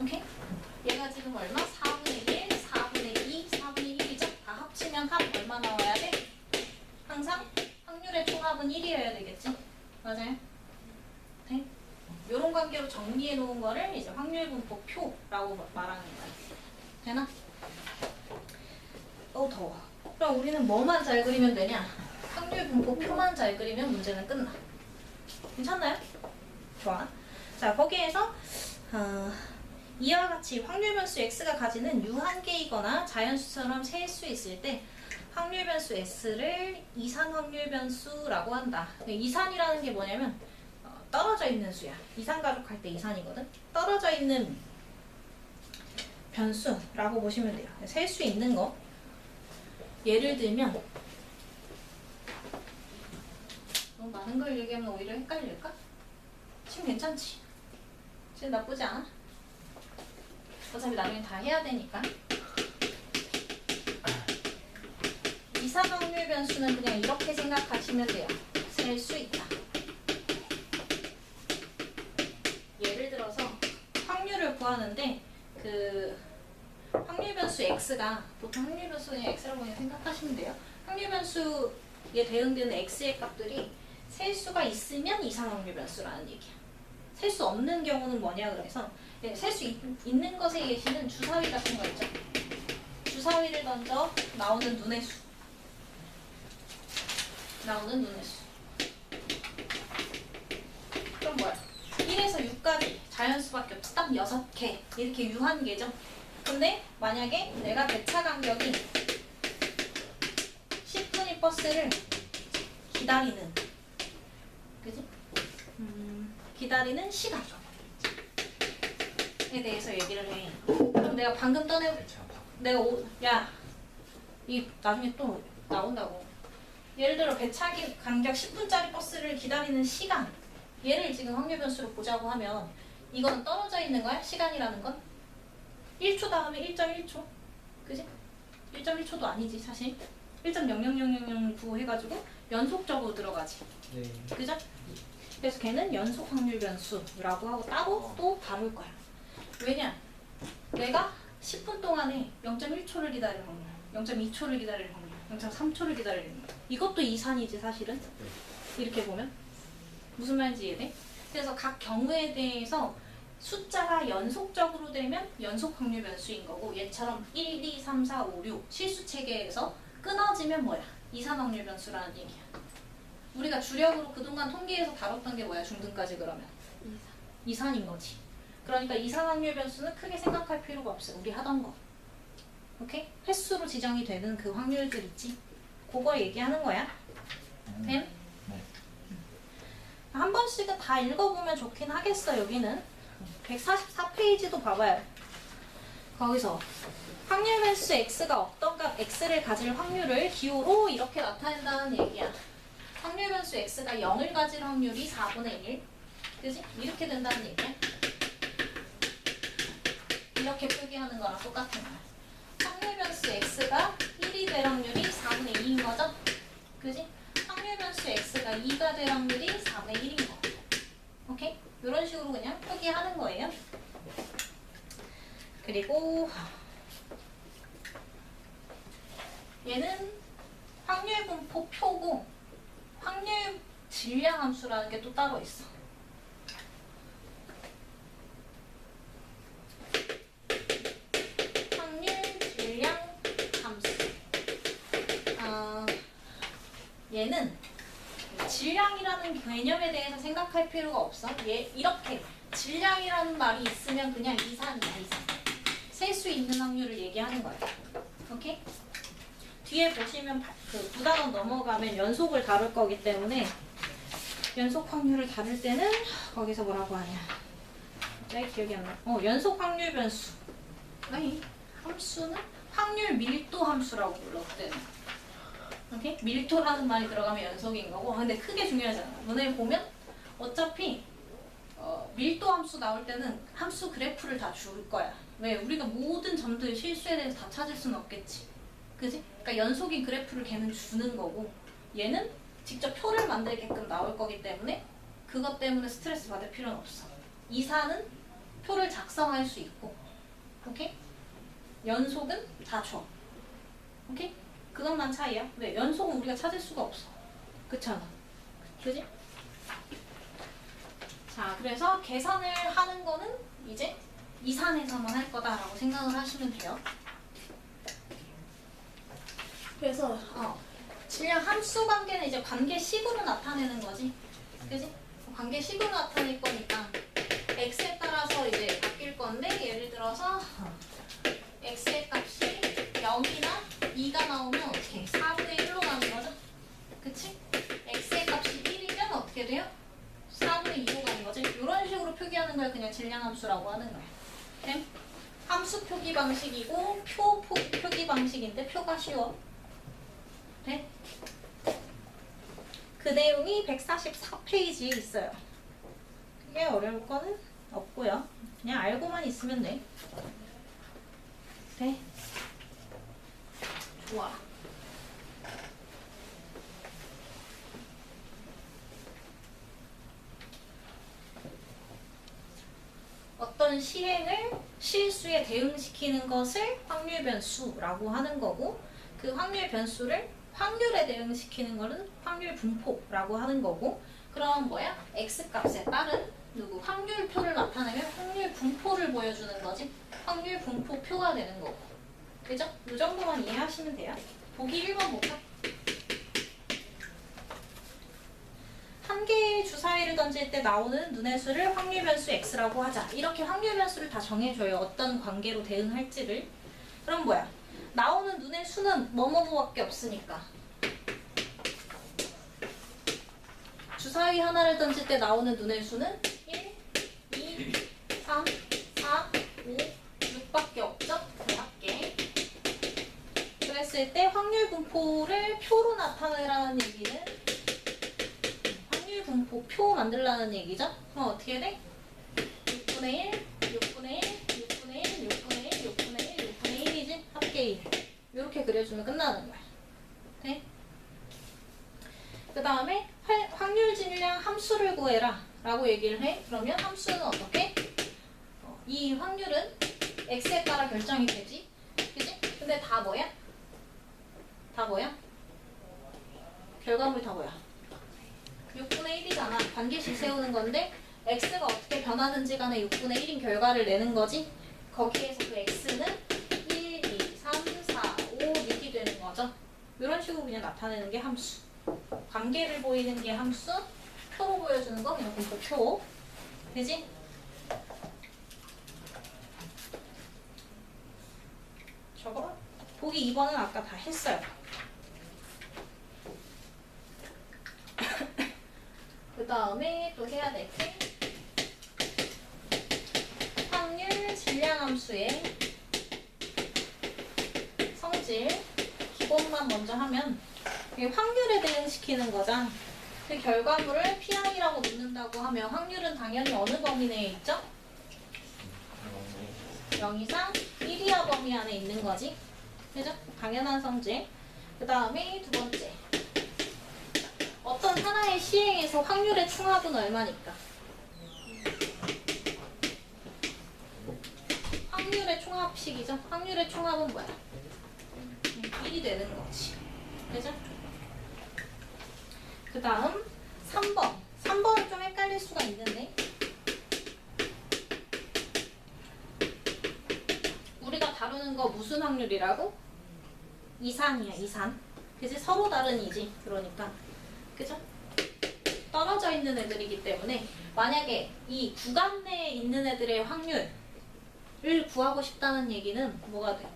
오케이? 얘가 지금 얼마? 4분의 1, 4분의 2, 4분의 1이죠? 다 합치면 합 얼마 나와야 돼? 항상 확률의 총합은 1이어야 되겠지? 맞아요? 네? 이런 관계로 정리해 놓은 거를 이제 확률 분포 표라고 말하는 거야. 되나? 어 더워. 그럼 우리는 뭐만 잘 그리면 되냐? 확률 분포 표만 잘 그리면 문제는 끝나. 괜찮나요? 좋아. 자 거기에서 어, 이와 같이 확률 변수 x가 가지는 유한계이거나 자연수처럼 셀 수 있을 때 확률 변수 s를 이산 확률 변수라고 한다. 이산이라는 게 뭐냐면 어, 떨어져 있는 수야. 이산 가족할 때 이산이거든. 떨어져 있는 변수라고 보시면 돼요. 셀 수 있는 거. 예를 들면 너무 많은 걸 얘기하면 오히려 헷갈릴까? 지금 괜찮지? 지금 나쁘지 않아? 어차피 나중에 다 해야 되니까. 이산 확률 변수는 그냥 이렇게 생각하시면 돼요. 셀 수 있다. 예를 들어서 확률을 구하는데 그 확률 변수 x가 보통 확률 변수 그냥 x라고 그냥 생각하시면 돼요. 확률 변수에 대응되는 x의 값들이 셀 수가 있으면 이산 확률 변수라는 얘기야. 셀 수 없는 경우는 뭐냐 그래서 네, 셀 수 있는 것에 계시는 주사위 같은 거 있죠. 주사위를 던져 나오는 눈의 수. 나오는 눈의 수. 그럼 뭐야? 1에서 6까지 자연수밖에 없지. 딱 6개. 이렇게 유한계죠. 근데 만약에 내가 배차 간격이 10분이 버스를 기다리는 그지? 음, 기다리는 시간 에 대해서 얘기를 해. 그럼 내가 방금 떠내 내가 오, 야, 이 나중에 또 나온다고. 예를 들어 배차기 간격 10분짜리 버스를 기다리는 시간. 얘를 지금 확률 변수로 보자고 하면 이건 떨어져 있는 거야? 시간이라는 건? 1초 다음에 1.1초. 그지? 1.1초도 아니지, 사실. 1.0000009 해가지고 연속적으로 들어가지. 네. 그죠? 그래서 걔는 연속 확률 변수라고 하고 따로 또 다룰 거야. 왜냐? 내가 10분 동안에 0.1초를 기다릴 확률, 0.2초를 기다릴 확률, 0.3초를 기다릴 확률. 이것도 이산이지 사실은. 이렇게 보면 무슨 말인지 이해돼? 그래서 각 경우에 대해서 숫자가 연속적으로 되면 연속 확률 변수인 거고 얘처럼 1, 2, 3, 4, 5, 6 실수 체계에서 끊어지면 뭐야? 이산 확률 변수라는 얘기야. 우리가 주력으로 그동안 통계에서 다뤘던 게 뭐야? 중등까지 그러면 이산인 거지. 그러니까 이산 확률 변수는 크게 생각할 필요가 없어. 우리 하던 거. 오케이? 횟수로 지정이 되는 그 확률들 있지. 그거 얘기하는 거야. 됨? 네. 한 번씩은 다 읽어보면 좋긴 하겠어 여기는 144페이지도 봐봐요 거기서 확률 변수 x가 어떤 값 x를 가질 확률을 기호로 이렇게 나타낸다는 얘기야 확률 변수 x가 0을 가질 확률이 4분의 1 그지? 이렇게 된다는 얘기야 이렇게 표기하는 거랑 똑같은 거야 확률 변수 x가 1이 될 확률이 4분의 2인 거죠? 그지? 확률 변수 x가 2가 될 확률이 4분의 1인 거. 오케이? 이런 식으로 그냥 표기하는 거예요. 그리고 얘는 확률 분포 표고 확률 질량 함수라는 게 또 따로 있어. 확률 질량 함수. 아, 얘는 질량이라는 개념에 대해서 생각할 필요가 없어. 얘 이렇게 질량이라는 말이 있으면 그냥 이산이야 이산. 셀수 있는 확률을 얘기하는 거야. 오케이? 뒤에 보시면 바- 그 부단원 넘어가면 연속을 다룰 거기 때문에 연속 확률을 다룰 때는 거기서 뭐라고 하냐? 갑자기 기억이 안 나. 어, 연속 확률 변수. 아니, 함수는 확률 밀도 함수라고 그때는. 오케이? 밀도라는 말이 들어가면 연속인 거고 아, 근데 크게 중요하지 않아 너네 보면 어차피 어, 밀도 함수 나올 때는 함수 그래프를 다 줄 거야 왜? 우리가 모든 점들 실수에 대해서 다 찾을 수는 없겠지 그지? 그러니까 연속인 그래프를 걔는 주는 거고 얘는 직접 표를 만들게끔 나올 거기 때문에 그것 때문에 스트레스 받을 필요는 없어 이사는 표를 작성 작성할 수 있고 오케이? 연속은 다 줘. 오케이? 그것만 차이야. 왜? 연속은 우리가 찾을 수가 없어. 그렇잖아. 그지? 자, 그래서 계산을 하는 거는 이제 이산에서만 할 거다라고 생각을 하시면 돼요. 그래서 어, 질량 함수 관계는 이제 관계식으로 나타내는 거지. 그지? 관계식으로 나타낼 거니까 x에 따라서 이제 바뀔 건데 예를 들어서 x의 값이 0이나 2가 나오면 어떻게 4분의 1로 가는 거죠? 그치? x의 값이 1이면 어떻게 돼요? 4분의 2로 가는 거지? 이런 식으로 표기하는 걸 그냥 질량 함수라고 하는 거야. 됨? 함수 표기 방식이고 표, 표 표기 방식인데 표가 쉬워. 돼? 그 내용이 144페이지에 있어요. 크게 어려울 거는 없고요. 그냥 알고만 있으면 돼. 돼? 좋아. 어떤 시행을 실수에 대응시키는 것을 확률 변수라고 하는 거고 그 확률 변수를 확률에 대응시키는 거는 확률 분포라고 하는 거고 그럼 뭐야? x 값에 따른 누구 확률표를 나타내면 확률 분포를 보여주는 거지 확률 분포표가 되는 거고 그죠? 이 정도만 이해하시면 돼요 보기 1번 볼까? 한 개의 주사위를 던질 때 나오는 눈의 수를 확률 변수 x라고 하자. 이렇게 확률 변수를 다 정해줘요. 어떤 관계로 대응할지를. 그럼 뭐야? 나오는 눈의 수는 뭐뭐뭐밖에 없으니까. 주사위 하나를 던질 때 나오는 눈의 수는 1, 2, 3, 4, 5, 6밖에 없죠? 그 밖에. 그랬을 때 확률 분포를 표로 나타내라는 얘기는 분포 표 만들라는 얘기죠? 그럼 어떻게 돼? 6분의 1, 6분의 1, 6분의 1, 6분의 1, 6분의 1, 6분의 1 이지? 합계 1. 이렇게 그려주면 끝나는 거야. 돼? 그 다음에 확률 질량 함수를 구해라 라고 얘기를 해. 그러면 함수는 어떻게? 어, 이 확률은 x에 따라 결정이 되지. 그지? 근데 다 뭐야? 다 뭐야? 결과물 다 뭐야? 6분의 1이잖아. 관계식 세우는 건데 x가 어떻게 변하는지 간에 6분의 1인 결과를 내는 거지. 거기에서 그 x는 1, 2, 3, 4, 5, 6이 되는 거죠. 이런 식으로 그냥 나타내는 게 함수. 관계를 보이는 게 함수, 표로 보여주는 거 그냥 분포표. 되지? 저거 보기 2번은 아까 다 했어요. 그 다음에 또 해야 될 게 확률 질량함수의 성질 기본만 먼저 하면 이게 확률에 대응시키는 거잖아. 그 결과물을 P항이라고 묻는다고 하면 확률은 당연히 어느 범위 내에 있죠? 0 이상 1 이하 범위 안에 있는 거지. 그죠? 당연한 성질. 그 다음에 두 번째. 하나의 시행에서 확률의 충합은 얼마니까? 확률의 충합식이죠. 확률의 충합은 뭐야? 1이 되는 거지. 그죠? 그 다음 3번. 3번은 좀 헷갈릴 수가 있는데 우리가 다루는 거 무슨 확률이라고? 이산이야, 이산. 그지? 서로 다른 이지. 그러니까. 그죠? 떨어져 있는 애들이기 때문에 만약에 이 구간 내에 있는 애들의 확률을 구하고 싶다는 얘기는 뭐가 돼?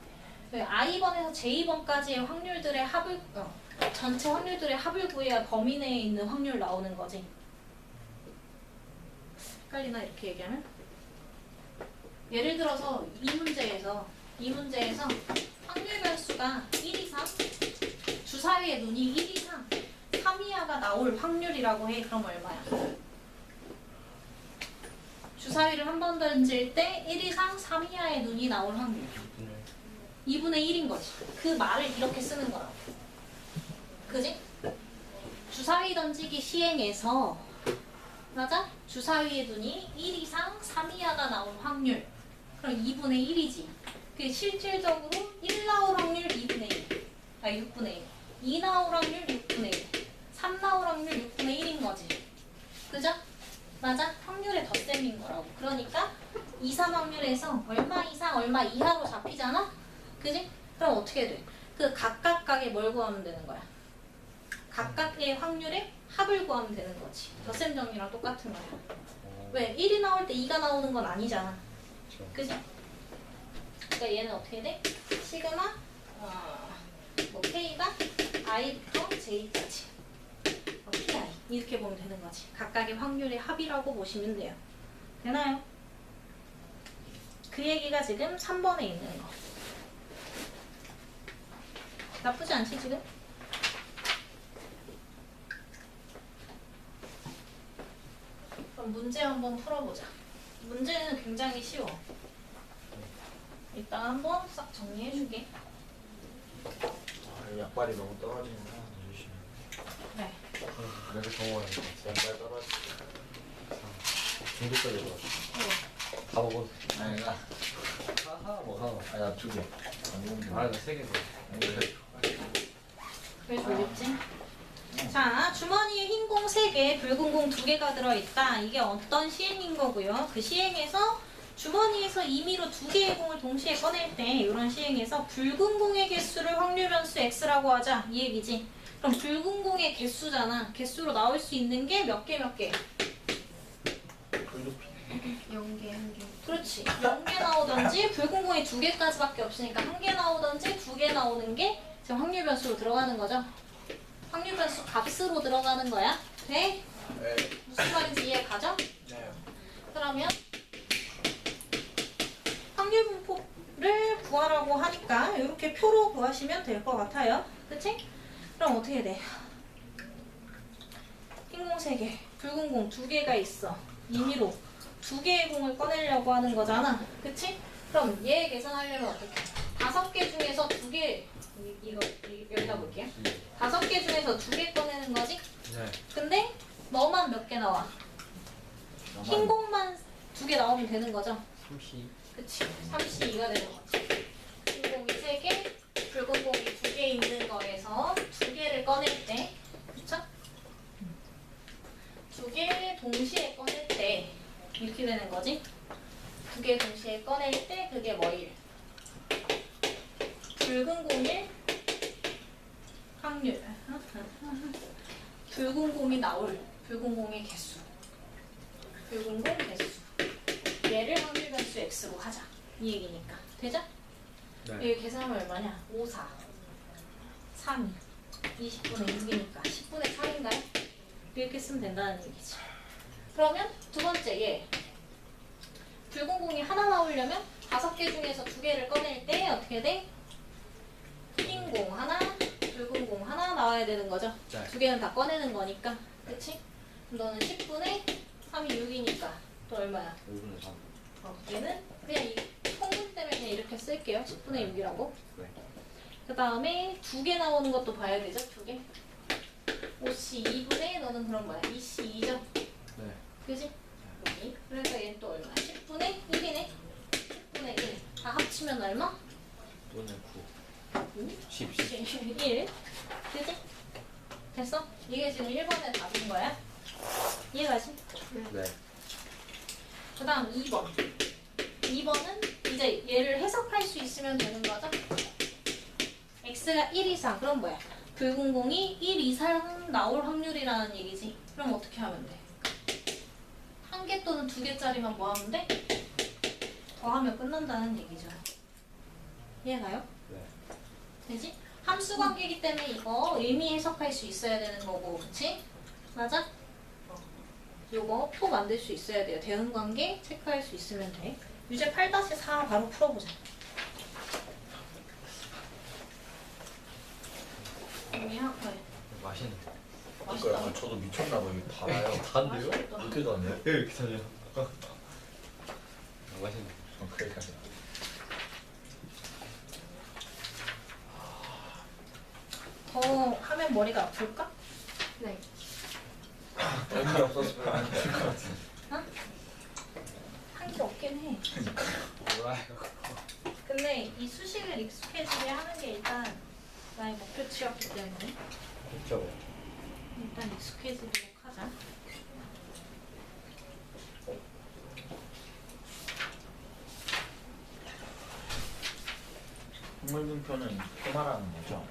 그 I 번에서 J번까지의 확률들의 합을 어, 전체 확률들의 합을 구해야 범위 내에 있는 확률 나오는 거지. 헷갈리나 이렇게 얘기하면? 예를 들어서 이 문제에서 이 문제에서 확률 변수가 1 이상 주사위의 눈이 1 이상 3 이하가 나올 확률이라고 해. 그럼 얼마야? 주사위를 한 번 던질 때 1 이상 3 이하의 눈이 나올 확률. 2분의 1인 거지. 그 말을 이렇게 쓰는 거라고. 그지? 주사위 던지기 시행에서 맞아? 주사위의 눈이 1 이상 3 이하가 나올 확률 그럼 2분의 1이지. 그게 실질적으로 1 나올 확률 2분의 1. 아, 6분의 1. 2 나올 확률 6분의 1. 3 나올 확률 6분의 1인 거지. 그죠? 맞아? 확률의 덧셈인 거라고. 그러니까 2, 3 확률에서 얼마 이상, 얼마 이하로 잡히잖아? 그지? 그럼 어떻게 돼? 그 각각각의 뭘 구하면 되는 거야? 각각의 확률의 합을 구하면 되는 거지. 덧셈 정리랑 똑같은 거야. 왜? 1이 나올 때 2가 나오는 건 아니잖아. 그지? 그러니까 얘는 어떻게 돼? 시그마 어, 뭐 K가 I부터 J까지 어, 이렇게 보면 되는 거지. 각각의 확률의 합이라고 보시면 돼요. 되나요? 그 얘기가 지금 3번에 있는 거. 나쁘지 않지 지금? 그럼 문제 한번 풀어보자. 문제는 굉장히 쉬워. 일단 한번 싹 정리해주게. 아, 약발이 너무 해주시면 네. 그래서 경호해야겠다 약발 떨어지 중독적이 뭐다 먹어 아니 나 나두개 안 먹는 아니 나세개 먹어 그래서 어렵지? 자, 주머니에 흰 공 3개, 붉은 공 2개가 들어있다. 이게 어떤 시행인 거고요. 그 시행에서 주머니에서 임의로 두 개의 공을 동시에 꺼낼 때 이런 시행에서 붉은 공의 개수를 확률 변수 x라고 하자. 이 얘기지. 그럼 붉은 공의 개수잖아. 개수로 나올 수 있는 게 몇 개 몇 개? 연계 한 개 그렇지. 0개 나오든지 붉은 공이 두 개까지밖에 없으니까 한개 나오든지 두개 나오는 게 지금 확률 변수로 들어가는 거죠. 확률 변수 값으로 들어가는 거야. 돼? 네 무슨 말인지 이해 가죠? 네. 그러면 확률 분포를 구하라고 하니까 이렇게 표로 구하시면 될 것 같아요. 그치? 그럼 어떻게 돼? 흰공 3개, 붉은 공 2개가 있어. 임의로 두 개의 공을 꺼내려고 하는 거잖아. 그치? 그럼 얘 계산하려면 어떻게? 다섯 개 중에서 두 개, 이- 이거, 이- 여기다 볼게요. 다섯 개 중에서 두 개 꺼내는 거지? 네 근데 너만 몇 개 나와? 흰 공만 두 개 나오면 되는 거죠? 삼시 그치. 32가 되는 거지. 흰 공이 3개, 붉은 공이 2개 있는 거에서 두 개를 꺼낼 때, 그쵸? 두 개 동시에 꺼낼 때, 이렇게 되는 거지. 두 개 동시에 꺼낼 때, 그게 뭐일? 붉은 공일 확률. 붉은 공이 나올 붉은 공의 개수. 붉은 공 개수. 얘를 확률 변수 x로 하자. 이 얘기니까. 되죠? 네 여기 계산하면 얼마냐? 5, 4, 3, 2, 20분의 6이니까 10분의 3인가요? 이렇게 쓰면 된다는 얘기지. 그러면 두 번째 얘. 붉은 공이 하나 나오려면 다섯 개 중에서 두 개를 꺼낼 때 어떻게 돼? 흰 공 하나, 붉은 공 하나 나와야 되는 거죠. 네. 두 개는 다 꺼내는 거니까. 그치? 너는 10분의 3이 6이니까 또 얼마야? 5분의 3 어, 얘는 그냥 이 통분 때문에 그냥 이렇게 쓸게요. 10분의 6이라고. 네. 그 다음에 두 개 나오는 것도 봐야 되죠? 두 개. 5C 2분의 너는 그런 거야. 2C 2죠? 네 그지? 여기. 그래서 얘는 또 얼마? 10분의 1이네. 10분의 1. 다 합치면 얼마? 5분의 9 10 10 1. 그지? 됐어? 이게 지금 1번의 답인 거야? 이해가지? 네 그 다음 2번. 2번은 이제 얘를 해석할 수 있으면 되는 거죠? x가 1 이상. 그럼 뭐야? 붉은 공이 1 이상 나올 확률이라는 얘기지. 그럼 어떻게 하면 돼? 한 개 또는 두 개짜리만 뭐 하면 돼? 더하면 끝난다는 얘기죠. 이해가요? 네 되지? 함수 관계이기 때문에 이거 의미 해석할 수 있어야 되는 거고, 그치? 맞아? 어. 요거 표 만들 수 있어야 돼요. 대응 관계 체크할 수 있으면 돼. 유제 8-4 바로 풀어보자. 네. 맛있네 맛있다. 아, 저도 미쳤나 봐요. 이거 달아요. 단데요? 맛있겠다. 이렇게 다네요? 예 이렇게 다녀요 맛있네 어, 그래. 더 하면 머리가 아플까? 네. 의미 없었으면 안될것 같은데. 한게 없긴 해. 몰라요. 근데 이 수식을 익숙해지게 하는 게 일단 나의 목표치였기 때문에 그렇죠. 일단 익숙해지도록 하자. 식물분표는 표말하는 거죠?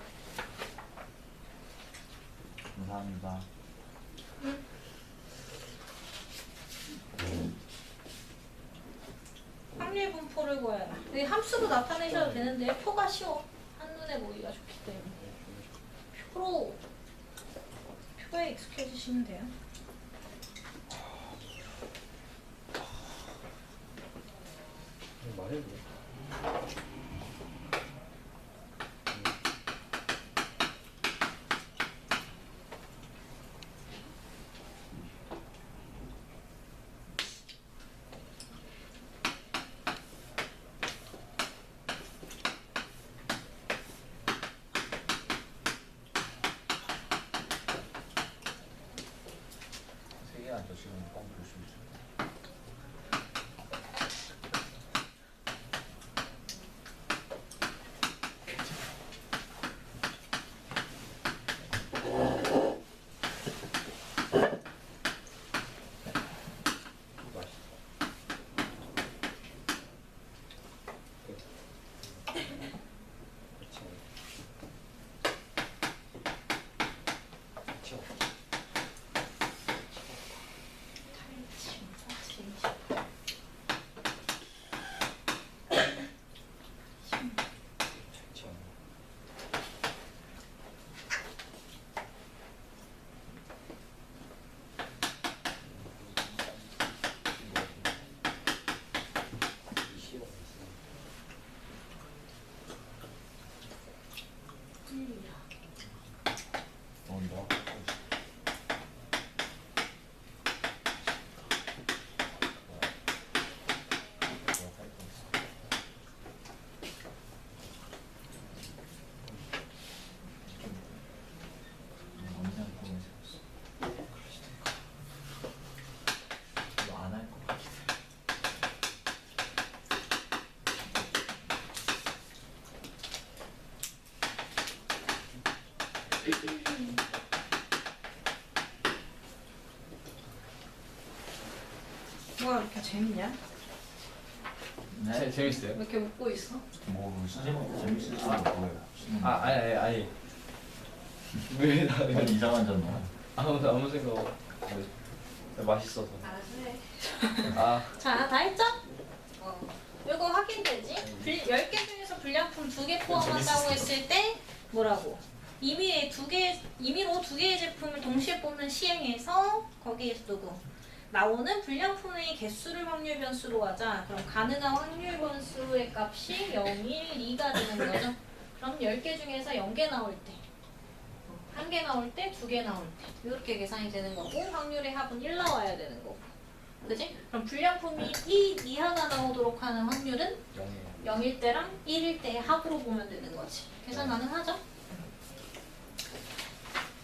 감사합니다. 확률 분포를 구해라. 여기 함수로 나타내셔도 되는데 표가 쉬워. 한눈에 보기가 좋기 때문에. 표로 표에 익숙해지시면 돼요. 말해도 뭐가 이렇게 재밌냐? 재- 재밌어요? 왜 이렇게 웃고 있어? 뭐 선생님 재밌을 줄 뭐예요? 아 아니 아니 아니 왜 나? 난 이상한 점 아무 아무 생각 없. 네, 맛있어서. 알아서 해. 아 자, 다 했죠? 어. 이거 확인되지? 불, 10개 중에서 불량품 2개 포함한다고 했을 때 뭐라고? 임의의 두 개, 임의로 두 개의 제품을 동시에 뽑는 시행에서 거기에서 누구? 나오는 불량품의 개수를 확률 변수로 하자. 그럼 가능한 확률 변수의 값이 0, 1, 2가 되는 거죠. 그럼 10개 중에서 0개 나올 때, 한개 나올 때, 두개 나올 때 이렇게 계산이 되는 거고 확률의 합은 1 나와야 되는 거고 그지? 그럼 불량품이 2 이하가 나오도록 하는 확률은 영이에요. 0일 때랑 1일 때의 합으로 보면 되는 거지. 계산 가능하죠?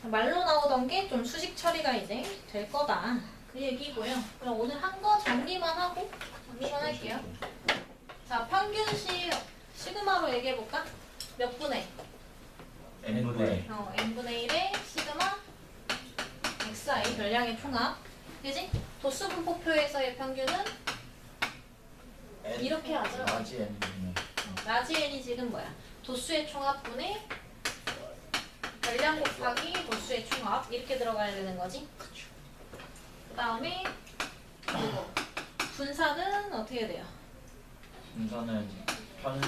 말로 나오던 게 좀 수식 처리가 이제 될 거다. 그 얘기고요. 그럼 오늘 한 거 정리만 하고 정리만 할게요. 자, 평균식 시그마로 얘기해 볼까? 몇 분의? n분의 어, n분의 1의 시그마 xi 별량의 총합. 그지? 도수 분포표에서의 평균은 이렇게 하죠. 라지 n분의 라지 n이 지금 뭐야? 도수의 총합분의 별량 곱하기 도수의 총합 이렇게 들어가야 되는 거지. 그 다음에 이거 분산은 어떻게 돼요? 분산은 편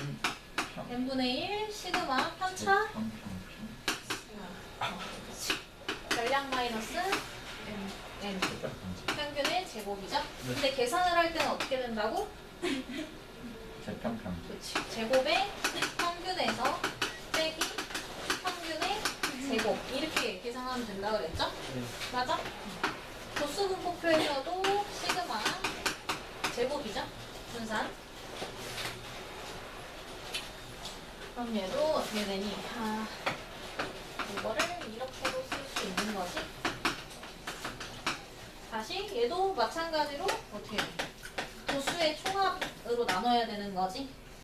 편. n분의 1 시그마 편차 편, 편, 어, 그치. 별량 마이너스 n, n 편. 평균의 제곱이죠. 근데 계산을 할 때는 어떻게 된다고? 제편편. 그치. 제곱의 평균에서 제곱 이렇게 계산하면 된다 그랬죠? 네. 맞아? 도수 분포표에서도 시그마 제곱이죠? 분산 그럼 얘도 어떻게 되니? 아, 이거를 이렇게도 쓸 수 있는 거지 다시 얘도 마찬가지로 어떻게 돼? 또 수의 총합으로 나눠야 되는 거지.